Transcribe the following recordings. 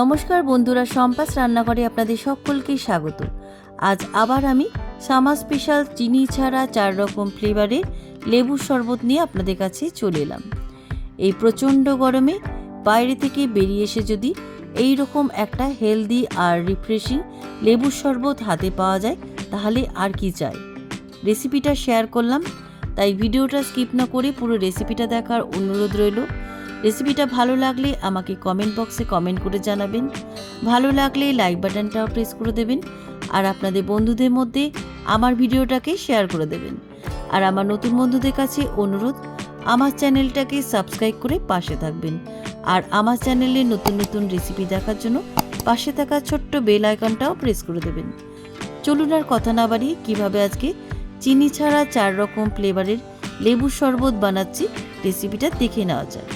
নমস্কার বন্ধুরা সম্পাস রান্নাঘরে আপনাদের সকলকে স্বাগত। আজ আবার আমি সামা স্পেশাল চিনি ছাড়া চার রকম ফ্লেভারের লেবুর শরবত নিয়ে আপনাদের কাছে চলে এলাম। এই প্রচণ্ড গরমে বাইরে থেকে বেরিয়ে এসে যদি এই রকম একটা হেলদি আর রিফ্রেশিং লেবুর শরবত হাতে পাওয়া যায়, তাহলে আর কি চাই? রেসিপিটা শেয়ার করলাম, তাই ভিডিওটা স্কিপ না করে পুরো রেসিপিটা দেখার অনুরোধ রইল। রেসিপিটা ভালো লাগলে আমাকে কমেন্ট বক্সে কমেন্ট করে জানাবেন। ভালো লাগলে লাইক বাটনটাও প্রেস করে দেবেন। আর আপনাদের বন্ধুদের মধ্যে আমার ভিডিওটাকে শেয়ার করে দেবেন। আর আমার নতুন বন্ধুদের কাছে অনুরোধ, আমার চ্যানেলটাকে সাবস্ক্রাইব করে পাশে থাকবেন। আর আমার চ্যানেলে নতুন নতুন রেসিপি দেখার জন্য পাশে থাকা ছোট্ট বেল আইকনটাও প্রেস করে দেবেন। চলুন আর কথা না বাড়িয়ে কীভাবে আজকে চিনি ছাড়া চার রকম ফ্লেভারের লেবুর শরবত বানাচ্ছি রেসিপিটা দেখে নেওয়া যায়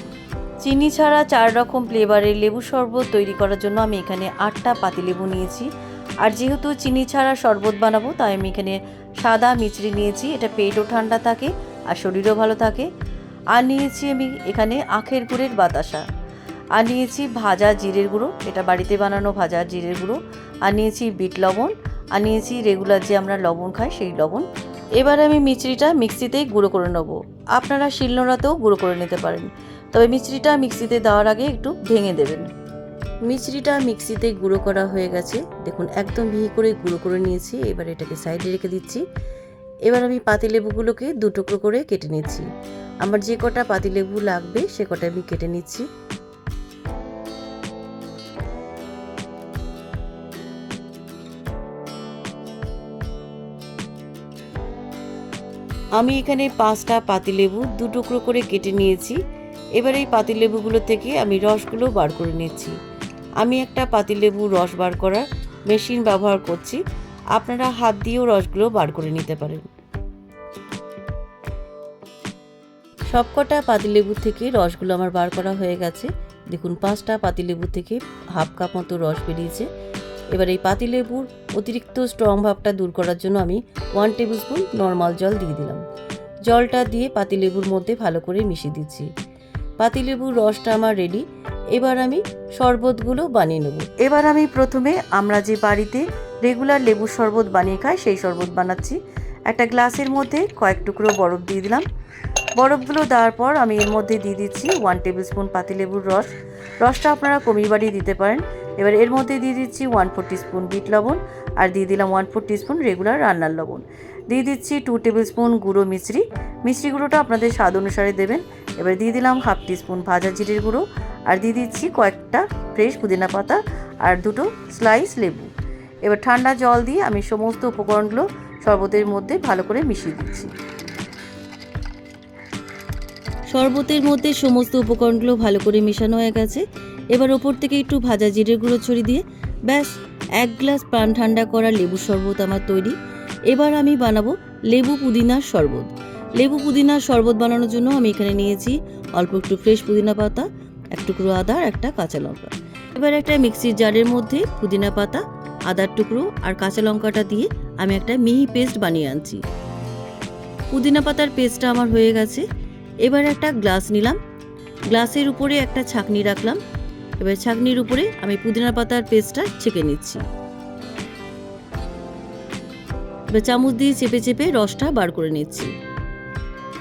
চিনি ছাড়া চার রকম ফ্লেভারের লেবু শরবত তৈরি করার জন্য আমি এখানে আটটা পাতিলেবু নিয়েছি। আর যেহেতু চিনি ছাড়া শরবত বানাবো, তাই আমি এখানে সাদা মিচড়ি নিয়েছি। এটা পেটও ঠান্ডা থাকে আর শরীরও ভালো থাকে। আর নিয়েছি আমি এখানে আখের গুড়ের বাতাসা। আর নিয়েছি ভাজা জিরের গুঁড়ো, এটা বাড়িতে বানানো ভাজা জিরের গুঁড়ো। আর নিয়েছি বিট লবণ, আর নিয়েছি রেগুলার যে আমরা লবণ খাই সেই লবণ। এবার আমি মিচড়িটা মিক্সিতে গুঁড়ো করে নেব। আপনারা শিলনোড়াতেও গুঁড়ো করে নিতে পারেন। তবে মিচড়িটা মিক্সিতে দেওয়ার আগে একটু ভেঙে দেবেন। মিচড়িটা মিক্সিতে গুঁড়ো করা হয়ে গেছে। দেখুন, একদম মিহি করে গুঁড়ো করে নিয়েছি। এবার এটাকে সাইডে রেখে দিচ্ছি। এবার আমি পাতিলেবুগুলোকে দু টুকরো করে কেটে নিচ্ছি। আমার যে কটা পাতিলেবু লাগবে, সে কটা আমি কেটে নিচ্ছি। আমি এখানে পাঁচটা পাতিলেবু দু টুকরো করে কেটে নিয়েছি। এবার এই পাতিলেবুগুলো থেকে আমি রসগুলো বার করে নিচ্ছি। আমি একটা পাতিলেবু রস বার করার মেশিন ব্যবহার করছি। আপনারা হাত দিয়েও রসগুলো বার করে নিতে পারেন। সবকটা পাতিলেবু থেকে রসগুলো আমার বার করা হয়ে গেছে। দেখুন, পাঁচটা পাতিলেবু থেকে হাফ কাপ মতো রস বেরিয়েছে। এবার এই পাতিলেবুর অতিরিক্ত স্ট্রং ভাবটা দূর করার জন্য আমি ওয়ান টেবিল স্পুন নর্মাল জল দিয়ে দিলাম। জলটা দিয়ে পাতিলেবুর মধ্যে ভালো করে মিশিয়ে দিচ্ছি। পাতিলেবুর রসটা আমার রেডি এবার আমি শরবতগুলো বানিয়ে নেব। এবার আমি প্রথমে আমরা যে বাড়িতে রেগুলার লেবুর শরবত বানিয়ে খাই, সেই শরবত বানাচ্ছি। একটা গ্লাসের মধ্যে কয়েক টুকরো বরফ দিয়ে দিলাম। বরফগুলো দেওয়ার পর আমি এর মধ্যে দিয়ে দিচ্ছি ওয়ান টেবিল স্পুন পাতিলেবুর রস। রসটা আপনারা কমিয়ে বাড়িয়ে দিতে পারেন। এবার এর মধ্যে দিয়ে দিচ্ছি ওয়ান ফোর স্পুন বিট লবণ আর দিয়ে দিলাম ওয়ান ফোর স্পুন রেগুলার রান্নার লবণ। দিয়ে দিচ্ছি টু টেবিল স্পুন গুঁড়ো মিশ্রি মিশ্রি গুঁড়োটা আপনাদের স্বাদ অনুসারে দেবেন। এবার দিয়ে দিলাম হাফ স্পুন ভাজা জিরের গুঁড়ো, আর দিয়ে দিচ্ছি কয়েকটা ফ্রেশ পুদিনা পাতা আর দুটো স্লাইস লেবু। এবার ঠান্ডা জল দিয়ে আমি সমস্ত উপকরণগুলো শরবতের মধ্যে ভালো করে মিশিয়ে দিচ্ছি। শরবতের মধ্যে সমস্ত উপকরণগুলো ভালো করে মেশানো হয়ে গেছে। এবার ওপর থেকে একটু ভাজা জিরের গুঁড়ো ছড়িয়ে দিয়ে ব্যাস, এক গ্লাস প্রাণ ঠান্ডা করা লেবু শরবত আমার তৈরি। এবার আমি বানাবো লেবু পুদিনার শরবত। লেবু পুদিনার শরবত বানানোর জন্য আমি এখানে নিয়েছি অল্প একটু ফ্রেশ পুদিনা পাতা, এক টুকরো আদা আর একটা কাঁচা লঙ্কা। এবার একটা মিক্সির জারের মধ্যে পুদিনা পাতা, আদার টুকরো আর কাঁচা লঙ্কাটা দিয়ে আমি একটা মিহি পেস্ট বানিয়ে আনছি। পুদিনা পাতার পেস্টটা আমার হয়ে গেছে। এবার একটা গ্লাস নিলাম। গ্লাসের উপরে একটা ছাকনি রাখলাম। এবার ছাকনির উপরে আমি পুদিনা পাতার পেস্টটা ছেঁকে নিচ্ছি। এবার চামচ দিয়ে চেপে চেপে রসটা বার করে নিচ্ছি।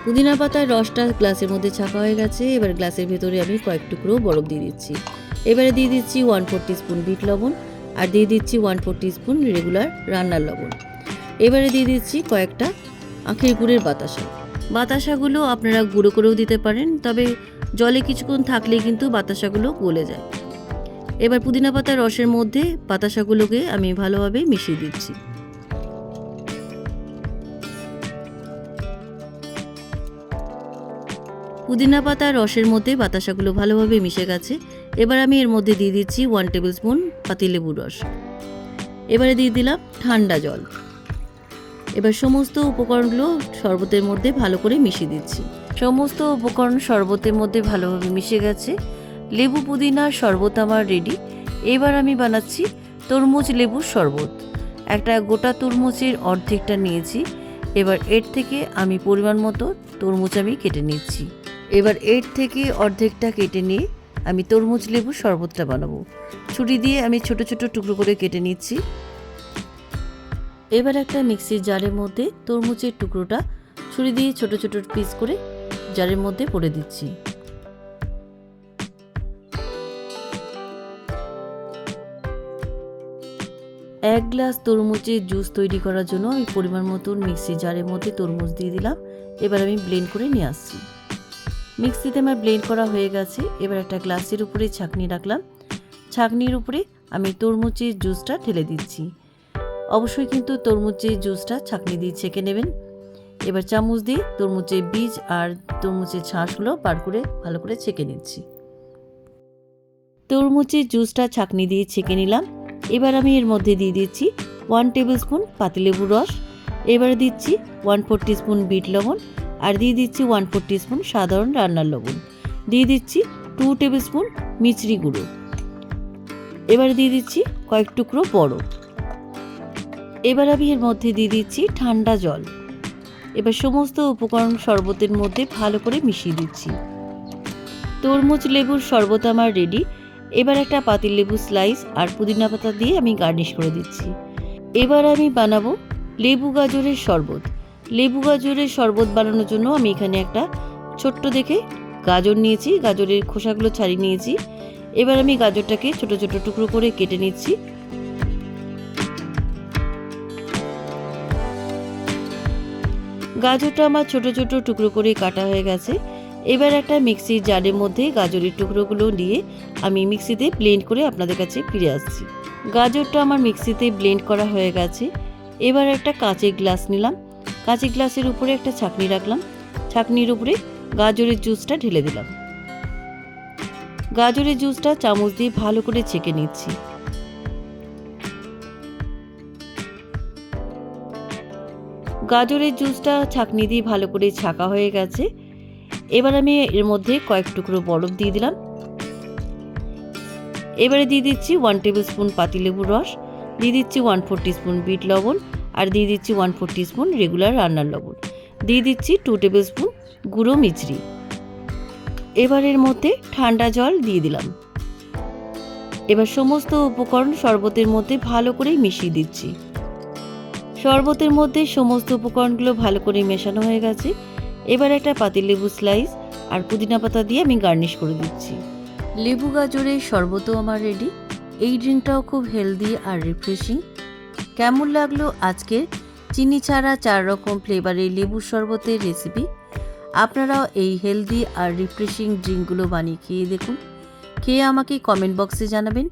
পুদিনা পাতার রসটা গ্লাসের মধ্যে ছাকা হয়ে গেছে। এবার গ্লাসের ভেতরে আমি কয়েক টুকরো বরফ দিয়ে দিচ্ছি। এবারে দিয়ে দিচ্ছি ওয়ান ফোর স্পুন বিট লবণ আর দিয়ে দিচ্ছি ওয়ান ফোর স্পুন রেগুলার রান্নার লবণ। এবারে দিয়ে দিচ্ছি কয়েকটা আখের গুড়ের বাতাসা। বাতাসাগুলো আপনারা গুঁড়ো করেও দিতে পারেন, তবে জলে কিছুক্ষণ থাকলেই কিন্তু বাতাসাগুলো গলে যায়। এবার পুদিনা পাতার রসের মধ্যে বাতাসাগুলোকে আমি ভালোভাবে মিশিয়ে দিচ্ছি। পুদিনা পাতার রসের মধ্যে বাতাসাগুলো ভালোভাবে মিশে গেছে। এবার আমি এর মধ্যে দিয়ে দিচ্ছি ওয়ান টেবিল স্পুন পাতিলেবুর রস। এবারে দিয়ে দিলাম ঠান্ডা জল। এবার সমস্ত উপকরণগুলো শরবতের মধ্যে ভালো করে মিশিয়ে দিচ্ছি। সমস্ত উপকরণ শরবতের মধ্যে ভালোভাবে মিশে গেছে। লেবু পুদিনার শরবত আমার রেডি এবার আমি বানাচ্ছি তরমুজ লেবুর শরবত। একটা গোটা তরমুজের অর্ধেকটা নিয়েছি। এবার এর থেকে আমি পরিমাণ মতো তরমুজ আমি কেটে নিচ্ছি। এবার এর থেকে অর্ধেকটা কেটে নিয়ে আমি তরমুজ লেবু শরবতটা বানাবো। ছুরি দিয়ে আমি ছোট ছোট টুকরো করে কেটে নিচ্ছি। এবার একটা মিক্সির জারের মধ্যে তরমুজের টুকরোটা ছুরি দিয়ে ছোট ছোট পিস করে জারের মধ্যে পড়ে দিচ্ছি। এক গ্লাস তরমুজের জুস তৈরি করার জন্য আমি পরিমাণ মতন মিক্সি জারের মধ্যে তরমুজ দিয়ে দিলাম। এবার আমি ব্লেন্ড করে নিয়ে আসছি। মিক্সিতে আমার ব্লেন্ড করা হয়ে গেছে। এবার একটা গ্লাসের উপরে ছাঁকনি রাখলাম। ছাঁকনির উপরে আমি তরমুজের জুসটা ঢেলে দিচ্ছি। অবশ্যই কিন্তু তরমুজের জুসটা ছাঁকনি দিয়ে ছেঁকে নেবেন। এবার চামচ দিয়ে তরমুজের বীজ আর তরমুজের ছাঁসগুলো বার করে ভালো করে ছেঁকে নিচ্ছি। তরমুজের জুসটা ছাঁকনি দিয়ে ছেঁকে নিলাম। এবার আমি এর মধ্যে দিয়ে দিচ্ছি ওয়ান টেবিল স্পুন পাতিলেবুর রস। এবার দিচ্ছি ওয়ান ফোর স্পুন বিট লবণ। আর দিয়ে দিচ্ছি ওয়ান ফোর স্পুন সাধারণ রান্নার লবণ। দিয়ে দিচ্ছি টু টেবিল স্পুন মিচড়ি গুঁড়ো। এবার দিয়ে দিচ্ছি কয়েক টুকরো বড়। এবার আমি এর মধ্যে দিয়ে দিচ্ছি ঠান্ডা জল। এবার সমস্ত উপকরণ শরবতের মধ্যে ভালো করে মিশিয়ে দিচ্ছি। তরমুজ লেবুর শরবত আমার রেডি এবার একটা পাতিল লেবু স্লাইস আর পুদিনা পাতা দিয়ে আমি গার্নিশ করে দিচ্ছি। এবার আমি বানাবো লেবু গাজরের শরবত। লেবু গাজরের শরবত বানানোর জন্য আমি এখানে একটা ছোট্ট দেখে গাজর নিয়েছি। গাজরের খোসাগুলো ছাড়িয়ে নিয়েছি। এবার আমি গাজরটাকে ছোট ছোট টুকরো করে কেটে নিচ্ছি। গাজরটা আমার ছোট ছোট টুকরো করে কাটা হয়ে গেছে। এবার একটা মিক্সির জারের মধ্যে গাজরের টুকরোগুলো নিয়ে আমি মিক্সিতে ব্লেন্ড করে আপনাদের কাছে ফিরে আসছি। গাজরটা আমার মিক্সিতে ব্লেন্ড করা হয়ে গেছে। এবার একটা কাঁচের গ্লাস নিলাম। কাঁচের গ্লাসের উপরে একটা ছাকনি রাখলাম। ছাকনির উপরে গাজরের জুসটা ঢেলে দিলাম। গাজরের জুসটা চামচ দিয়ে ভালো করে ছেঁকে নিচ্ছি। গাজরের জুসটা ছাকনি দিয়ে ভালো করে ছাকা হয়ে গেছে। এবার আমি এর মধ্যে কয়েক টুকরো বরফ দিয়ে দিলাম। এবারে দিয়ে দিচ্ছি ওয়ান টেবিল স্পুন পাতিলেবুর রস, দিয়ে দিচ্ছি ওয়ান ফোর স্পুন বিট লবণ আর দিয়ে দিচ্ছি ওয়ান ফোর স্পুন রেগুলার রান্নার লবণ। দিয়ে দিচ্ছি টু টেবিল স্পুন গুঁড়ো মিচড়ি এবার এর মধ্যে ঠান্ডা জল দিয়ে দিলাম। এবার সমস্ত উপকরণ শরবতের মধ্যে ভালো করে মিশিয়ে দিচ্ছি। শরবতের মধ্যে সমস্ত উপকরণগুলো ভালো করে মেশানো হয়ে গেছে। এবার একটা পাতিলেবু স্লাইস আর পুদিনা পাতা দিয়ে আমি গার্নিশ করে দিচ্ছি। লেবু গাজরের শরবতও আমার রেডি এই ড্রিঙ্কটাও খুব হেলদি আর রিফ্রেশিং কেমন লাগল আজকের চিনি ছাড়া চার রকম ফ্লেভারের লেবুর শরবতের রেসিপি আপনারাও এই হেলদি আর রিফ্রেশিং ড্রিঙ্কগুলো বানিয়ে খেয়ে দেখুন। খেয়ে আমাকে কমেন্ট বক্সে জানাবেন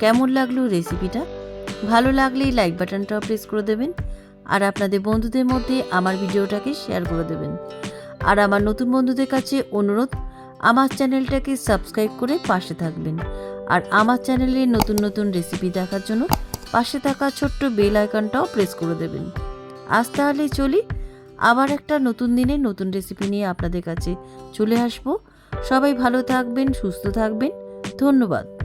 কেমন লাগল রেসিপিটা ভালো লাগলেই লাইক বাটনটাও প্রেস করে দেবেন। আর আপনাদের বন্ধুদের মধ্যে আমার ভিডিওটাকে শেয়ার করে দেবেন। আর আমার নতুন বন্ধুদের কাছে অনুরোধ, আমার চ্যানেলটাকে সাবস্ক্রাইব করে পাশে থাকবেন। আর আমার চ্যানেলে নতুন নতুন রেসিপি দেখার জন্য পাশে থাকা ছোট্ট বেল আইকনটাও প্রেস করে দেবেন। আজ তাহলে চলি। আবার একটা নতুন দিনে নতুন রেসিপি নিয়ে আপনাদের কাছে চলে আসব। সবাই ভালো থাকবেন, সুস্থ থাকবেন। ধন্যবাদ।